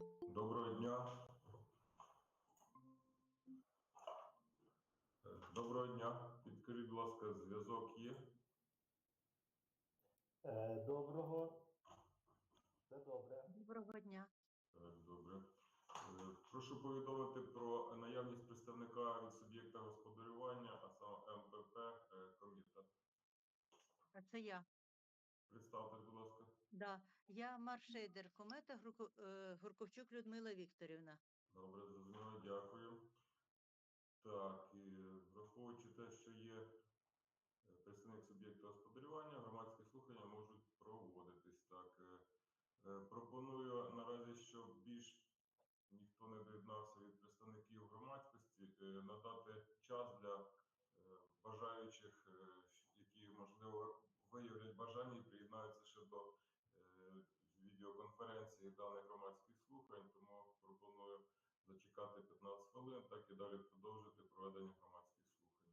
Доброго дня. Е, Доброго дня. Підкажіть, будь ласка, зв'язок є? Е, Доброго. Все добре. Доброго дня. Так, добре. Е, Прошу повідомити про наявність представника від суб'єкта господарювання, а саме МПП е, комітет. А Це я. Представте, будь ласка. Да. Я маршейдер комета Гурко- е, Гурковчук Людмила Вікторівна. Добре, зрозуміло, дякую. Так, і враховуючи те, що є е, представник суб'єкта господарювання, громадські слухання можуть проводитись. Так, е, пропоную наразі, щоб більш ніхто не доєднався від представників громадськості, надати час для бажаючих, які можливо виявлять бажання і приєднаються ще до е, відеоконференції даних громадських слухань, тому пропоную зачекати 15 хвилин, так і далі продовжити проведення громадських слухань.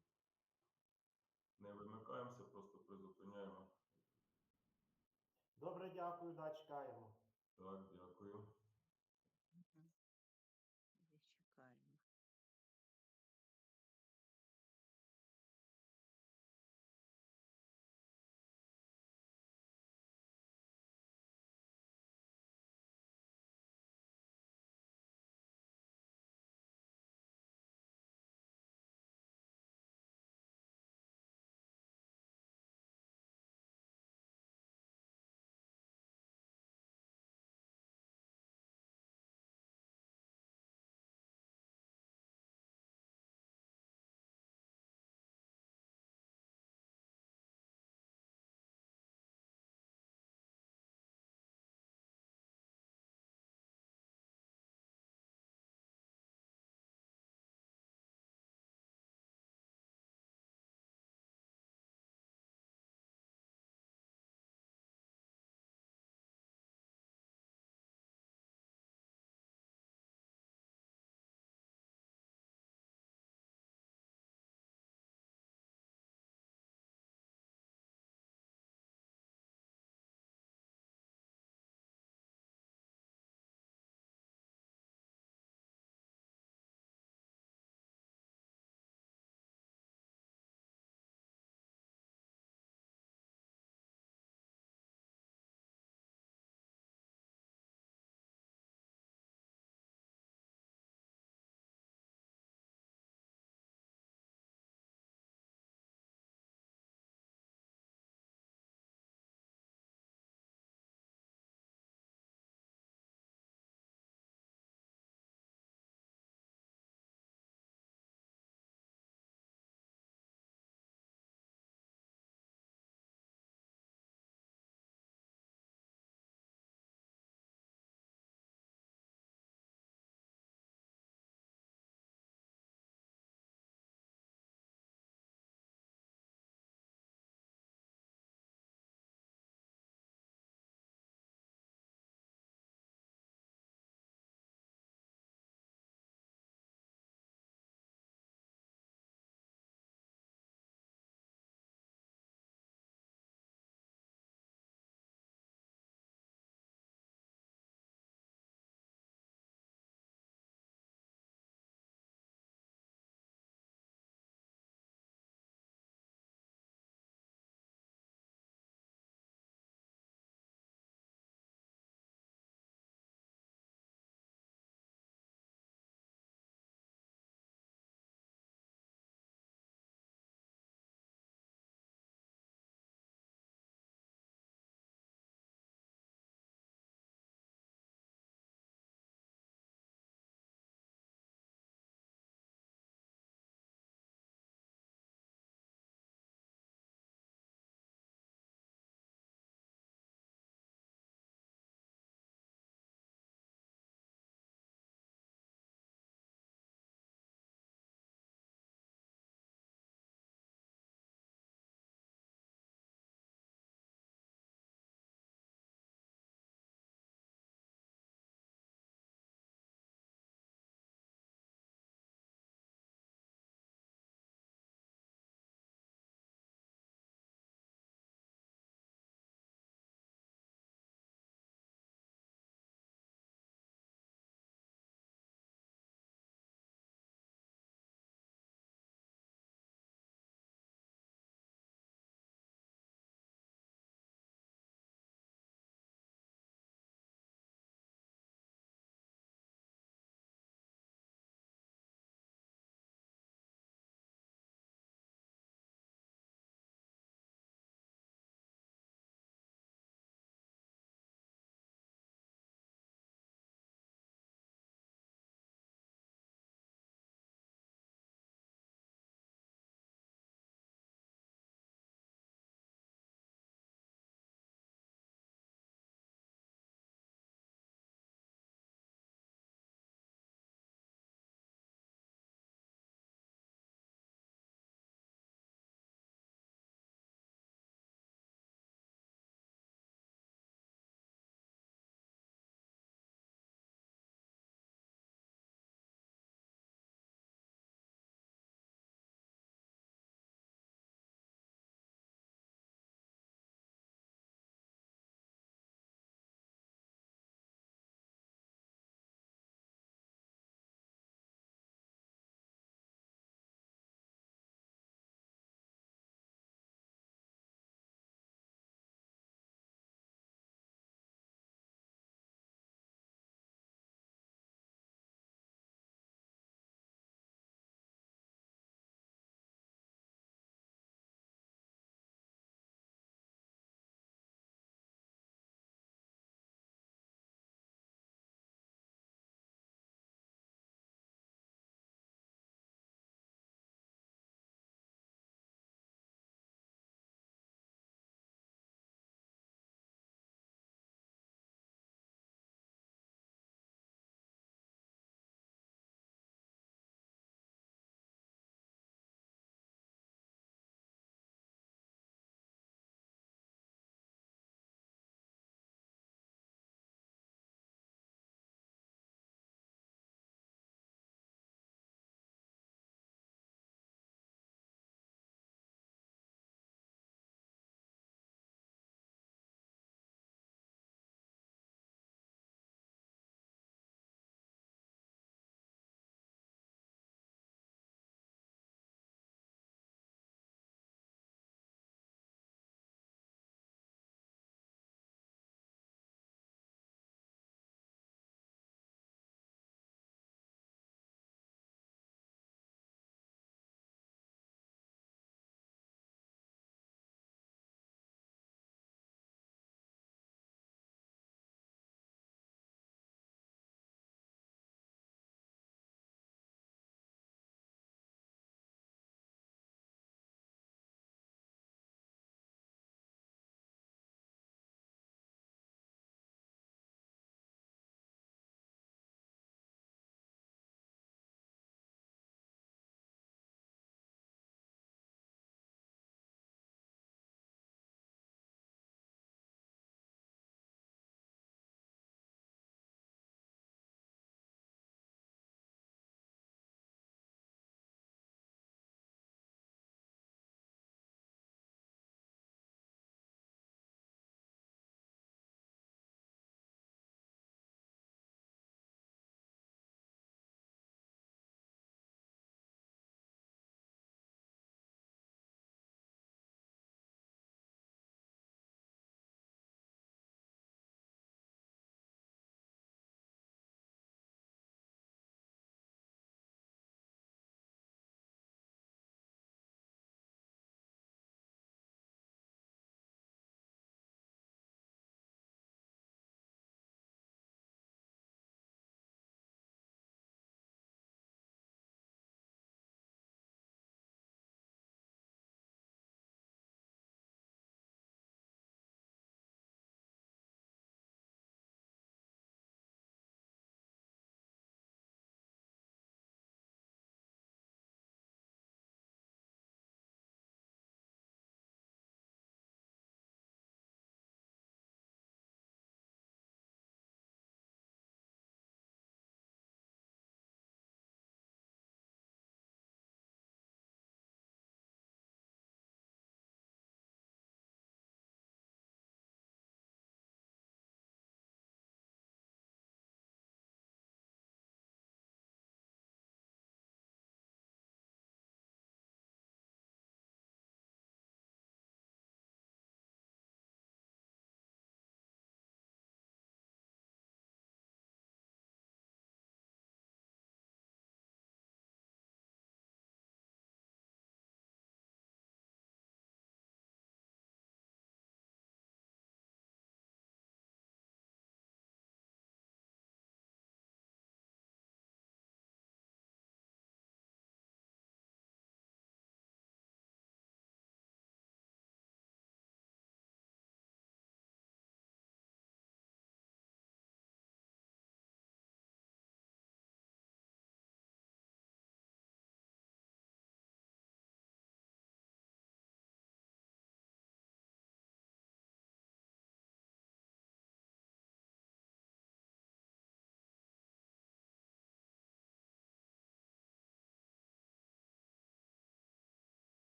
Не вимикаємося, просто призупиняємо. Добре, дякую, да, чекаємо. Так, дякую.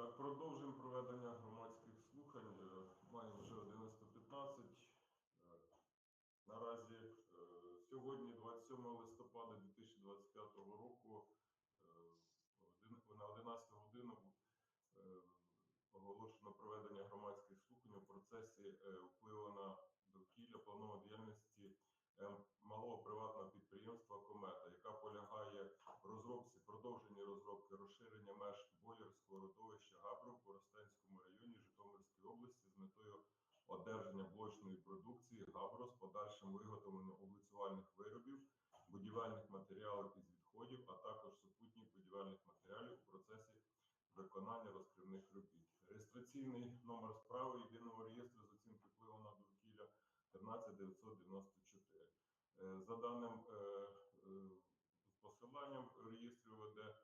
Так, продовжуємо проведення громадських слухань. Е, Маємо вже 11.15. Е, Наразі е, сьогодні, 27 листопада 2025 року, е, на 11 годину оголошено проведення громадських слухань у процесі впливу на довкілля планової діяльності малого приватного підприємства Комета, яка полягає в розробці, продовженні розробки розширення меж бойлерського родовища Габру в Коростенському районі Житомирської області з метою одержання блочної продукції Габро з подальшим виготовленням облицювальних виробів, будівельних матеріалів із відходів, а також супутніх будівельних матеріалів у процесі виконання розкривних робіт. Реєстраційний номер справи єдиного реєстру з оцінки впливу на довкілля 13994. Е, За даним е, е, посиланням реєстру ВД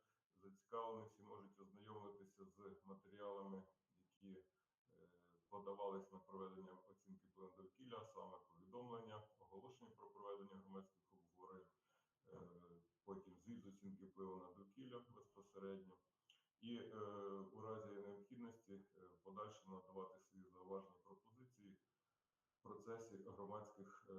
зацікавлені всі можуть ознайомитися з матеріалами, які подавались на проведення оцінки на довкілля, саме повідомлення, оголошення про проведення громадських обговорень, е, потім звіт з оцінки впливу на довкілля безпосередньо. І е, у разі необхідності е, в надавати свої зауваження пропозиції в процесі громадських е,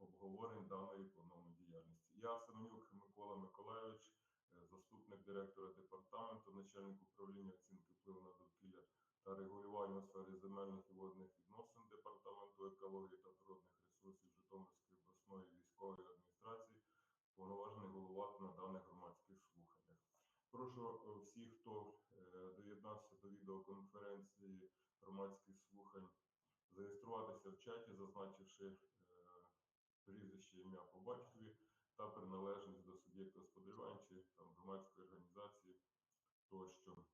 обговорень даної планової діяльності. Я Семенюк Микола Миколайович, е, заступник директора департаменту, начальник управління оцінки впливу на довкілля та регулювання у сфері земельних і водних відносин департаменту екології та природних ресурсів Житомирської обласної військової адміністрації, повноважений головувати на даних громадських слуханнях. Прошу е, всіх, хто е, доєднався до відеоконференції громадських слухань, зареєструватися в чаті, зазначивши е, прізвище, ім'я по батькові та приналежність до суб'єкта господарювання чи там громадської організації тощо.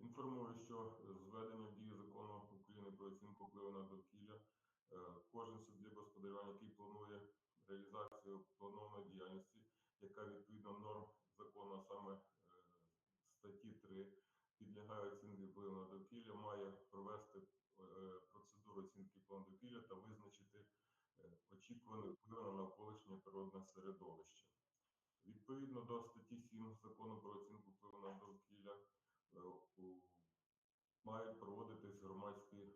Інформую, що з введенням дії закону України про оцінку впливу на довкілля е, кожен суб'єкт господарювання, який планує реалізацію планованої діяльності, яка відповідно норм закону, а саме е, статті 3, підлягає оцінці впливу на довкілля, має провести е, процедуру оцінки плану довкілля та визначити очікуваний вплив на навколишнє природне середовище. Відповідно до статті 7 закону про оцінку впливу на довкілля мають проводитись громадські е,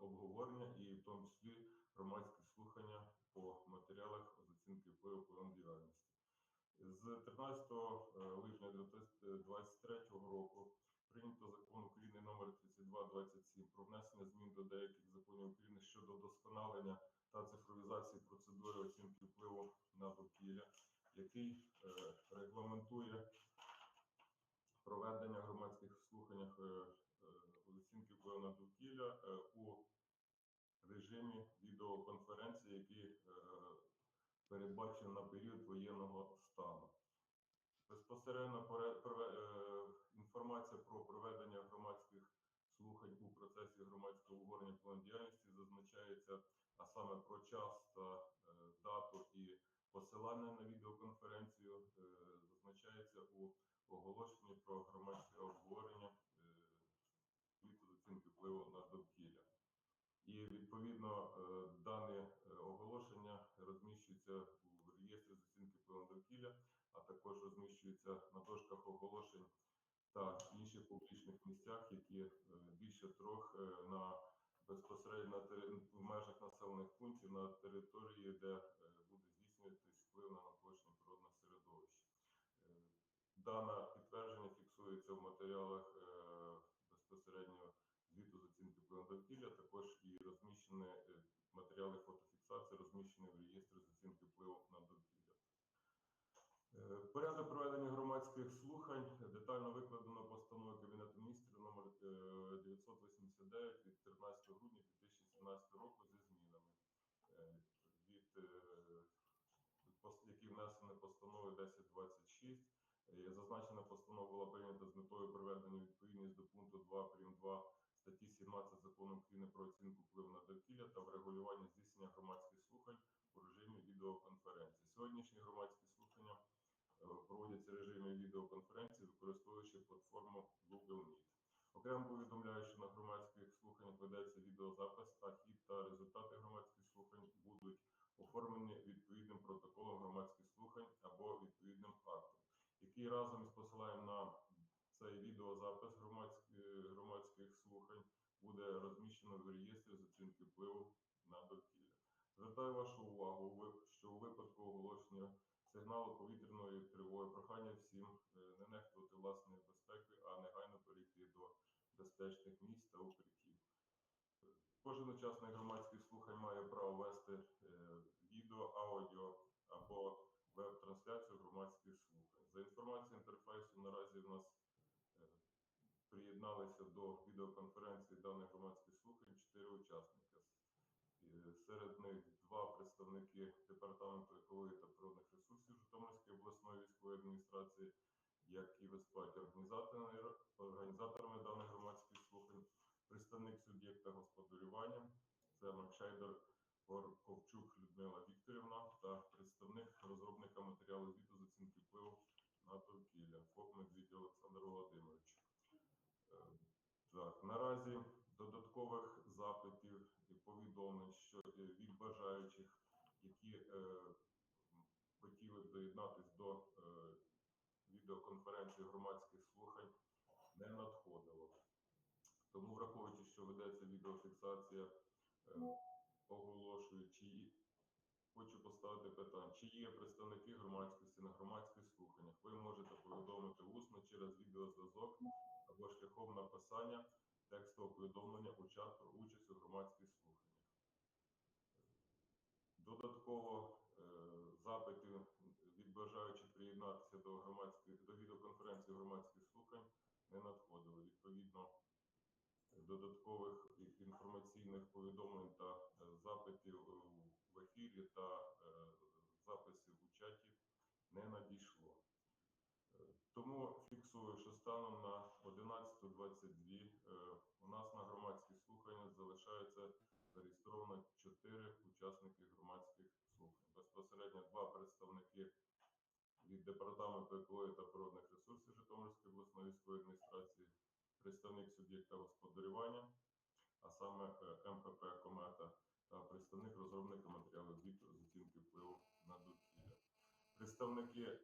обговорення і в тому числі громадські слухання по матеріалах з оцінки впливу плану діяльності. З 13 липня 2023 року прийнято закон України номер 3227 про внесення змін до деяких законів України щодо вдосконалення та цифровізації процедури оцінки впливу на довкілля, який е, регламентує проведення громадських слуханнях е, е, оцінки впливу на довкілля е, у режимі відеоконференції, який е, передбачений на період воєнного стану. Безпосередньо інформація про проведення громадських слухань у процесі громадського обговорення плану діяльності зазначається, а саме про час та дату і посилання на відеоконференцію зазначається у оголошенні про громадське обговорення е, з оцінки впливу на довкілля. І відповідно е, дане е, оголошення розміщується у реєстрі з оцінки впливу на довкілля, а також розміщується на дошках оголошень та інших публічних місцях, які більше трьох на безпосередньо в межах населених пунктів на території, де буде здійснюватись вплив на навколишнє природне середовище. Е, Дане підтвердження фіксується в матеріалах е, безпосередньо звіту з оцінки впливу на довкілля, також і розміщені е, матеріали фотофіксації, розміщені в реєстрі з оцінки впливу на довкілля. Е, Порядок проведення громадських слухань детально викладено постановою Кабінету міністрів номер е, 989 від 13 грудня 2017 року зі змінами, від, які внесені постановою 1026. Е, Зазначена постанова була прийнята з метою приведення відповідність до пункту 2 прим. 2 статті 17 закону України про оцінку впливу на довкілля та врегулювання здійснення громадських слухань у режимі відеоконференції. Сьогоднішні громадські слухання е, проводяться в режимі відеоконференції, використовуючи платформу Google Meet. Окремо повідомляю, що на громадських слуханнях ведеться відеозапис, а хід та результати громадських слухань будуть оформлені відповідним протоколом громадських слухань або який разом із посиланням на цей відеозапис громадських громадських слухань буде розміщено в реєстрі з оцінки впливу на довкілля. Звертаю вашу увагу, що у випадку оголошення сигналу повітряної тривоги прохання всім е, не нехтувати власною безпекою, а негайно перейти до безпечних місць та укриттів. Кожен учасник громадських слухань має право вести е, відео, аудіо або веб-трансляцію громадських слухань. За інформацією інтерфейсу, наразі в нас е, приєдналися до відеоконференції даних громадських слухань чотири учасника. Е, Серед них два представники департаменту екології та природних ресурсів Житомирської обласної військової адміністрації, які виступають організаторами, організаторами даних громадських слухань, представник суб'єкта господарювання, це Макшайдер Ковчук Людмила Вікторівна та представник розробника матеріалу звіту з оцінки впливу на довкілля ФОП Медвідь Олександр Володимирович. Е, Так, наразі додаткових запитів і повідомлень що від бажаючих, які е, хотіли б доєднатись до е, відеоконференції громадських слухань, не надходило. Тому, враховуючи, що ведеться відеофіксація, е, оголошую, чи хочу поставити питання, чи є представники громадськості на громадських слуханнях. Ви можете повідомити усно через відеозв'язок або шляхом написання текстового повідомлення уча- про участь у громадських слуханнях. Додатково е, запитів від бажаючих приєднатися до до відеоконференції громадських слухань не надходили. Відповідно, додаткових інформаційних повідомлень та е, запитів в ефірі та е, записів у не надійшло. Е, Тому фіксую, що станом на 11.22 е, у нас на громадських слуханнях залишається зареєстровано 4 учасники громадських слухань. Безпосередньо два представники від департаменту екології та природних ресурсів Житомирської обласної військової адміністрації, представник суб'єкта господарювання, а саме е, МПП Комета та представник розробника матеріалу звіту з оцінки впливу на довкілля. Представники е,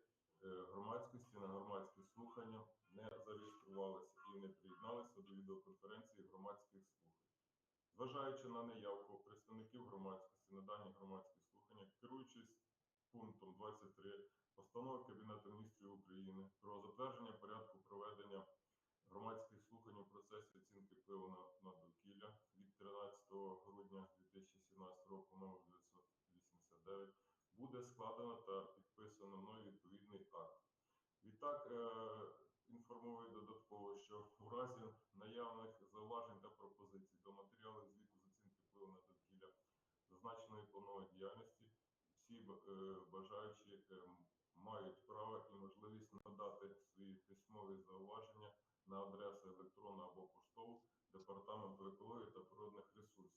громадськості на громадські слухання не зареєструвалися і не приєдналися до відеоконференції громадських слухань. Зважаючи на неявку представників громадськості на дані громадські слухання, керуючись пунктом 23 постанови Кабінету міністрів України про затвердження порядку проведення громадських слухань у процесі оцінки впливу на, на довкілля від 13 грудня 2017 року номер 989 буде складено та підписано мною відповідний акт. Відтак е, інформую додатково, що у разі наявних зауважень та пропозицій до матеріалів звіту з оцінки впливу на довкілля зазначеної планової діяльності, всі е, бажаючі е, мають право і можливість надати свої письмові зауваження на адресу електронну або поштову Департаменту екології та природних ресурсів.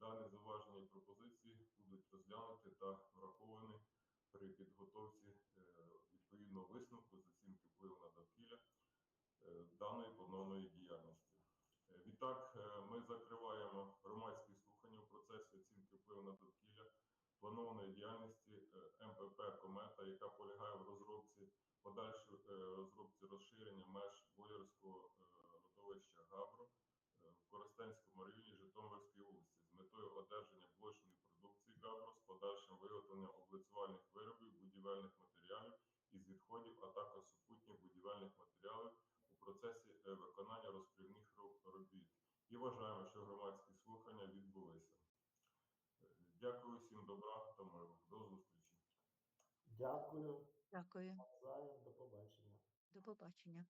Дані зауваження і пропозиції будуть розглянуті та враховані при підготовці е, відповідного висновку з оцінки впливу на довкілля е, даної планованої діяльності. Е, Відтак, ми закриваємо громадські слухання у процесі оцінки впливу на довкілля планованої діяльності МПП Комета, яка полягає в розробці подальшій розробці розширення меж Боярського е, родовища Габро е, в Коростенському районі Житомирської області з метою одержання блочної продукції Габро з подальшим виготовленням облицювальних виробів, будівельних матеріалів із відходів, а також супутніх будівельних матеріалів у процесі е, виконання розкривних робіт. І вважаємо, що громадські слухання відбулися. Е, Дякую всім добра та миру. До зустрічі. Дякую. Дякую. Навзаєм. До побачення. До побачення.